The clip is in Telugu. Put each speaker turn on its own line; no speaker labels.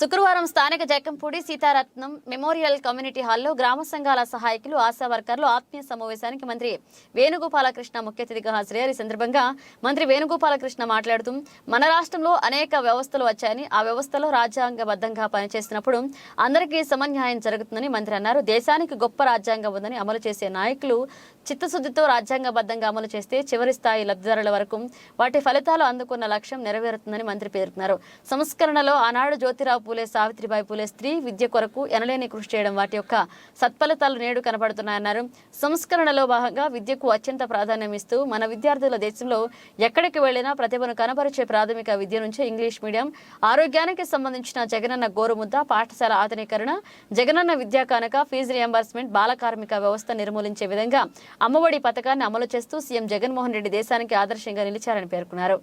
శుక్రవారం స్థానిక జక్కంపూడి సీతారత్నం మెమోరియల్ కమ్యూనిటీ హాల్లో గ్రామ సంఘాల సహాయకులు ఆశా వర్కర్లు ఆత్మీయ సమావేశానికి మంత్రి వేణుగోపాలకృష్ణ ముఖ్య అతిథిగా హాజరయ్యారు. ఈ సందర్భంగా మంత్రి వేణుగోపాలకృష్ణ మాట్లాడుతూ మన రాష్ట్రంలో అనేక వ్యవస్థలు వచ్చాయని ఆ వ్యవస్థలో రాజ్యాంగబద్ధంగా పనిచేసినప్పుడు అందరికీ సమన్యాయం జరుగుతుందని మంత్రి అన్నారు. దేశానికి గొప్ప రాజ్యాంగం ఉందని అమలు చేసే నాయకులు చిత్తశుద్ధితో రాజ్యాంగబద్ధంగా అమలు చేస్తే చివరి స్థాయి లబ్ధిదారుల వరకు వాటి ఫలితాలు అందుకున్న లక్ష్యం నెరవేరుతుందని మంత్రి పేర్కొన్నారు. సంస్కరణలో ఆనాడు జ్యోతిరావు పూలే సావిత్రిబాయి పూలే స్త్రీ విద్య కొరకు ఎనలేని కృషి చేయడం వాటి యొక్క సత్ఫలితాలు నేడు కనబడుతున్నాయన్నారు. సంస్కరణలో భాగంగా విద్యకు అత్యంత ప్రాధాన్యం ఇస్తూ మన విద్యార్థుల దేశంలో ఎక్కడికి వెళ్ళినా ప్రతిభను కనపరిచే ప్రాథమిక విద్య నుంచే ఇంగ్లీష్ మీడియం ఆరోగ్యానికి సంబంధించిన జగనన్న గోరుముద్ద పాఠశాల ఆధునీకరణ జగనన్న విద్యా కానుక ఫీజు రియంబర్స్మెంట్ బాల కార్మిక వ్యవస్థ నిర్మూలించే విధంగా అమ్మఒడి పథకాన్ని అమలు చేస్తూ సీఎం జగన్మోహన్ రెడ్డి దేశానికి ఆదర్శంగా నిలిచారని పేర్కొన్నారు.